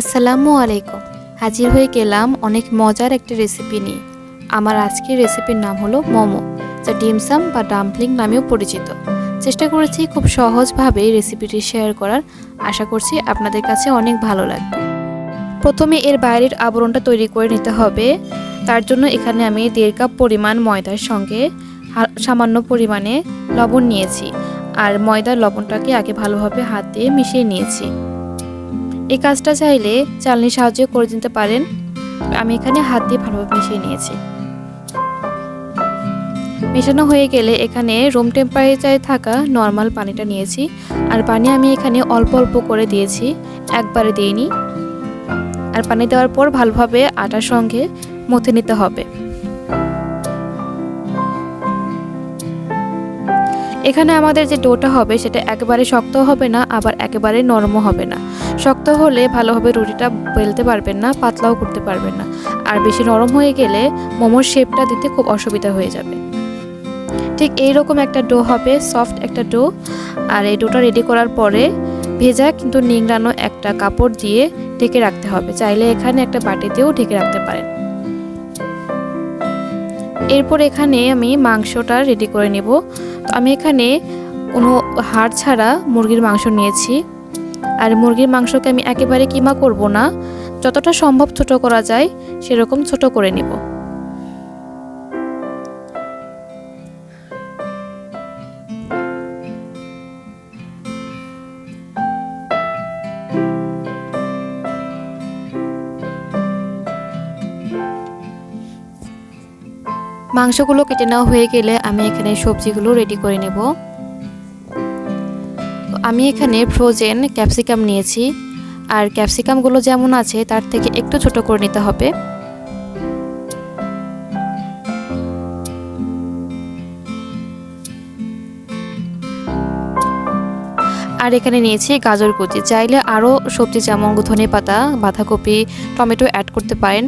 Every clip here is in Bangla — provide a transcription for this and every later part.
আসসালামু আলাইকুম। হাজির হয়ে গেলাম অনেক মজার একটা রেসিপি নিয়ে। আমার আজকের রেসিপির নাম হলো মোমো, যা ডিমসাম বা ডাম্পলিং নামেও পরিচিত। চেষ্টা করেছি খুব সহজভাবে রেসিপিটি শেয়ার করার। আশা করছি আপনাদের কাছে অনেক ভালো লাগবে। প্রথমে এর বাইরের আবরণটা তৈরি করে নিতে হবে। তার জন্য এখানে আমি দেড় কাপ পরিমাণ ময়দার সঙ্গে সামান্য পরিমাণে লবণ নিয়েছি। আর ময়দার লবণটাকে আগে ভালোভাবে হাত দিয়ে মিশিয়ে নিয়েছি। এই কাজটা চাইলে চালনির সাহায্য করে দিতে পারেন। আমি এখানে হাত দিয়ে ভালোভাবে মিশিয়ে নিয়েছি। মেশানো হয়ে গেলে এখানে রুম টেম্পারেচারে থাকা নর্মাল পানিটা নিয়েছি। আর পানি আমি এখানে অল্প অল্প করে দিয়েছি। একবারে দিইনি। আর পানি দেওয়ার পর ভালোভাবে আটার সঙ্গে মথে নিতে হবে। এখানে আমাদের যে ডোটা হবে সেটা একেবারে শক্ত হবে না, আবার একেবারে নরমও হবে না। শক্ত হলে ভালোভাবে রুটিটা বেলতে পারবেন না, পাতলাও করতে পারবেন না। আর বেশি নরম হয়ে গেলে মোমোর শেপটা দিতে খুব অসুবিধা হয়ে যাবে। ঠিক এই রকম একটা ডো হবে, সফট একটা ডো। আর এই ডোটা রেডি করার পরে ভেজা কিন্তু নিংড়ানো একটা কাপড় দিয়ে ঢেকে রাখতে হবে। চাইলে এখানে একটা বাটিতেও ঢেকে রাখতে পারেন। এরপর এখানে আমি মাংসটা রেডি করে নেব। আমি এখানে কোনো হাড় ছাড়া মুরগির মাংস নিয়েছি। আর মুরগির মাংসকে আমি একেবারে কিমা করব না। যতটা সম্ভব ছোট করা যায়, সেরকম ছোট করে নেব। মাংসগুলো কেটে নেওয়া হয়ে গেলে আমি এখানে সবজিগুলো রেডি করে নেব। আমি এখানে ফ্রোজেন ক্যাপসিকাম নিয়েছি। আর ক্যাপসিকামগুলো যেমন আছে, তার থেকে একটু ছোট করে নিতে হবে। আর এখানে নিয়েছি গাজর কুচি। চাইলে আরও সবজি যেমন ধনে পাতা, বাঁধাকপি, টমেটো অ্যাড করতে পারেন।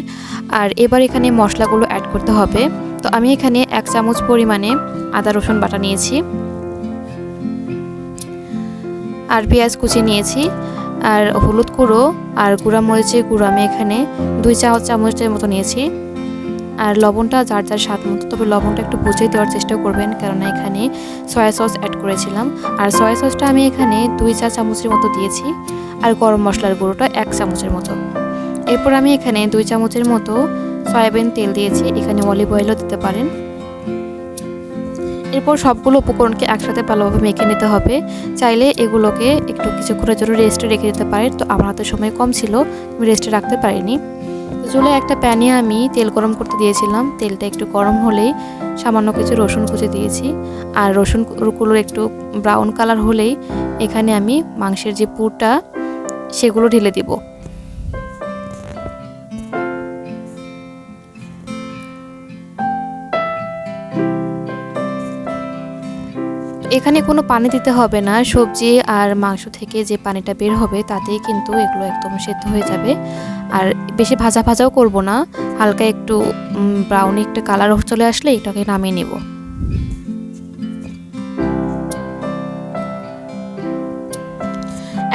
আর এবার এখানে মশলাগুলো অ্যাড করতে হবে। তো আমি এখানে এক চামচ পরিমাণে আদা রসুন বাটা নিয়েছি। আর পেঁয়াজ কুচি নিয়েছি, আর হলুদ গুঁড়ো, আর গুঁড়া মরিচের গুঁড়ো আমি এখানে দুই চা চামচের মতো নিয়েছি। আর লবণটা যার যার স্বাদ মতো, তবে লবণটা একটু বুঝে দেওয়ার চেষ্টা করবেন, কেননা এখানে সয়া সস অ্যাড করেছিলাম। আর সয়া সসটা আমি এখানে দুই চা চামচের মতো দিয়েছি, আর গরম মশলার গুঁড়োটা এক চামচের মতো। এরপর আমি এখানে দুই চামচের মতো সয়াবিন তেল দিয়েছি, এখানে অলিভ অয়েলও দিতে পারেন। এরপর সবগুলো উপকরণকে একসাথে ভালোভাবে মেখে নিতে হবে। চাইলে এগুলোকে একটু কিছুক্ষণের জন্য রেস্টে রেখে দিতে পারেন তো আমার হাতে সময় কম ছিল, আমি রেস্টে রাখতে পারিনি। চুলে একটা প্যানে আমি তেল গরম করতে দিয়েছিলাম। তেলটা একটু গরম হলেই সামান্য কিছু রসুন কুচি দিয়েছি। আর রসুন রসুনগুলো একটু ব্রাউন কালার হলেই এখানে আমি মাংসের যে পুরটা, সেগুলো ঢেলে দিব। এখানে কোনো পানি দিতে হবে না। সবজি আর মাংস থেকে যে পানিটা বের হবে, তাতেই কিন্তু এগুলো একদম সেদ্ধ হয়ে যাবে। আর বেশি ভাজা ভাজাও করব না। হালকা একটু ব্রাউনি একটা কালার চলে আসলে এটাকে নামিয়ে নেব।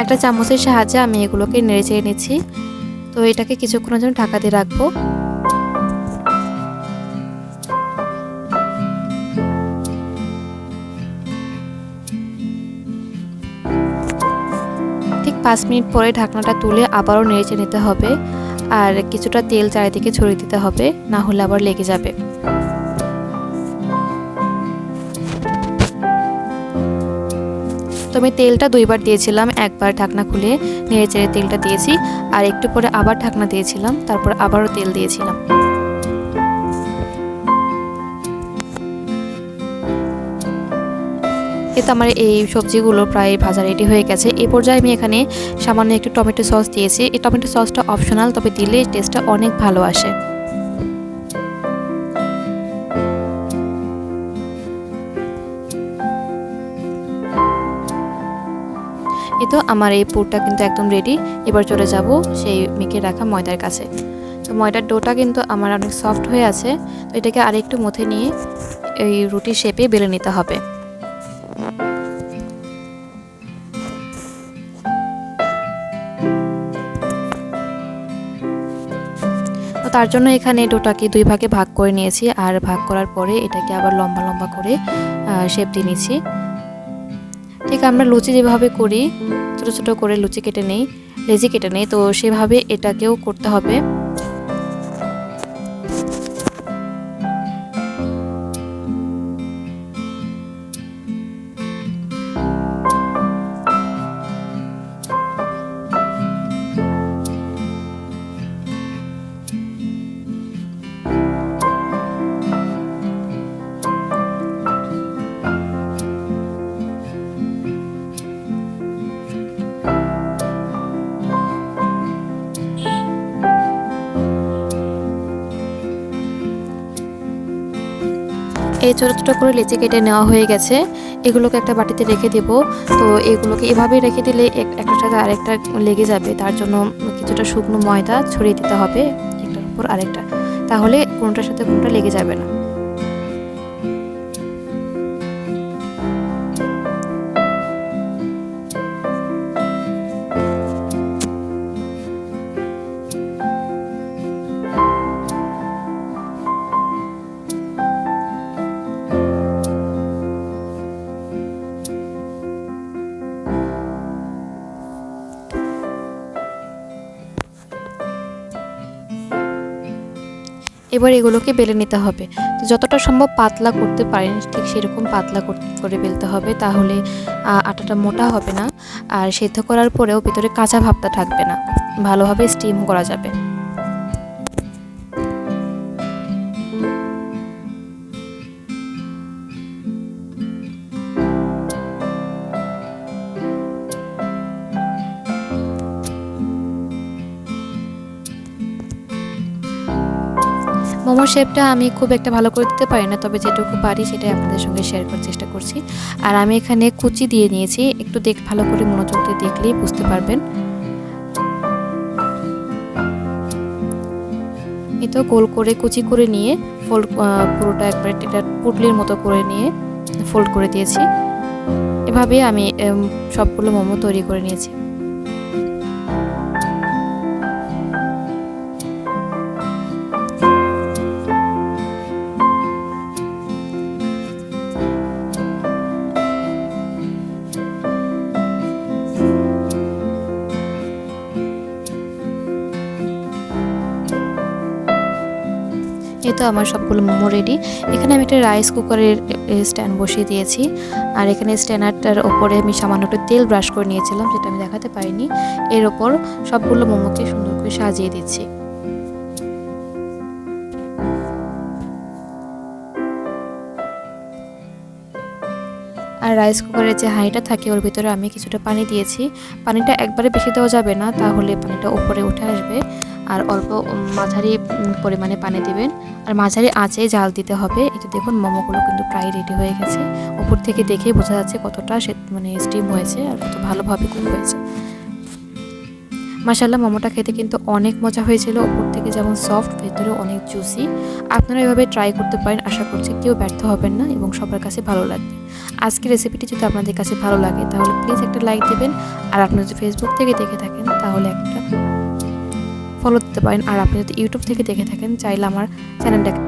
একটা চামচের সাহায্যে আমি এগুলোকে নেড়ে চেড়ে নিচ্ছি। তো এটাকে কিছুক্ষণের জন্য ঢাকা দিয়ে রাখব। পাঁচ মিনিট পরে ঢাকনাটা তুলে আবারও নেড়েচে নিতে হবে আর কিছুটা তেল চারিদিকে ছড়িয়ে দিতে হবে, না হলে আবার লেগে যাবে। তো আমি তেলটা দুইবার দিয়েছিলাম, একবার ঢাকনা খুলে নেড়ে চেড়ে তেলটা দিয়েছি আর একটু পরে আবার ঢাকনা দিয়েছিলাম, তারপর আবারও তেল দিয়েছিলাম। এতে আমার এই সবজিগুলো প্রায় ভাজা রেডি হয়ে গেছে। এই পর্যায়ে আমি এখানে সামান্য একটু টমেটো সস দিয়েছি। এই টমেটো সসটা অপশনাল তবে দিলে টেস্টটা অনেক ভালো আসে। এই তো আমার এই পুরটা কিন্তু একদম রেডি এবার চলে যাব সেই মেখে রাখা ময়দার কাছে। তো ময়দার ডোটা কিন্তু আমার অনেক সফট হয়ে আছে। তো এটাকে আরেকটু মথে নিয়ে এই রুটি শেপে বেলে নিতে হবে। তার জন্য এখানে ডোটাকে দুই ভাগে ভাগ করে নিয়েছি। আর ভাগ করার পরে এটাকে আবার লম্বা লম্বা করে শেপ দিয়ে নিয়েছি ঠিক আমরা লুচি যেভাবে করি, ছোটো ছোটো করে লুচি কেটে নেই, লেজি কেটে নেই, তো সেভাবে এটাকেও করতে হবে। এই ছোটো ছোটো করে লিচি কেটে নেওয়া হয়ে গেছে। এগুলোকে একটা বাটিতে রেখে দেব। তো এগুলোকে এভাবেই রেখে দিলে একটার সাথে আরেকটা লেগে যাবে। তার জন্য কিছুটা শুকনো ময়দা ছড়িয়ে দিতে হবে, একটার উপর আরেকটা। তাহলে কোনটার সাথে কোনটা লেগে যাবে না। এবার এগুলোকে বেলে নিতে হবে। তো যতটা সম্ভব পাতলা করতে পারেন, ঠিক সেরকম পাতলা করে বেলতে হবে, তাহলে আটাটা মোটা হবে না। আর সেদ্ধ করার পরেও ভিতরে কাঁচা ভাবটা থাকবে না। ভালোভাবে স্টিম করা যাবে। মোমোর শেপটা আমি খুব একটা ভালো করে দিতে পারি না, তবে যেটুকু পারি সেটাই আপনাদের সঙ্গে শেয়ার করার চেষ্টা করছি। আর আমি এখানে কুচি দিয়ে নিয়েছি, একটু দেখ, ভালো করে মনোযোগ দিয়ে দেখলেই বুঝতে পারবেন। এই তো গোল করে, কুচি করে নিয়ে ফোল্ড পুরোটা একবারে এটা পুটলির মতো করে নিয়ে ফোল্ড করে দিয়েছি। এভাবে আমি সবগুলো মোমো তৈরি করে নিয়েছি। এই তো আমার সবগুলো মোমো রেডি এখানে আমি একটা রাইস কুকারের স্ট্যান্ড বসিয়ে দিয়েছি। আর এখানে স্ট্যান্ডারটার ওপরে আমি সামান্য একটু তেল ব্রাশ করে নিয়েছিলাম, যেটা আমি দেখাতে পারিনি। এর ওপর সবগুলো মোমোকে সুন্দর করে সাজিয়ে দিচ্ছি। আর রাইস কুকারের যে হাঁড়িটা থাকে, ওর ভিতরে আমি কিছুটা পানি দিয়েছি। পানিটা একবারে বেশি দেওয়া যাবে না, তাহলে পানিটা উপরে উঠে আসবে। আর অল্প মাঝারি পরিমাণে পানি দেবেন। আর মাঝারি আঁচে জাল দিতে হবে। এটা দেখুন মোমোগুলো কিন্তু প্রায় রেডি হয়ে গেছে। উপর থেকে দেখেই বোঝা যাচ্ছে কতটা সে মানে স্টিম হয়েছে আর কত ভালোভাবে কুক হয়েছে। মাসাল্লাহ মোমোটা খেতে কিন্তু অনেক মজা হয়েছিল। উপর থেকে যেমন সফট ভেতরে অনেক জুসি আপনারা এভাবে ট্রাই করতে পারেন। আশা করছি কেউ ব্যর্থ হবেন না এবং সবার কাছে ভালো লাগবে। আজকের রেসিপিটি যদি আপনাদের কাছে ভালো লাগে, তাহলে প্লিজ একটা লাইক দেবেন। আর আপনারা যদি ফেসবুক থেকে দেখে থাকেন, তাহলে একটা ফলো দিতে পারেন। আর আপনি যদি ইউটিউব থেকে দেখে থাকেন চাইলে আমার চ্যানেলটাকে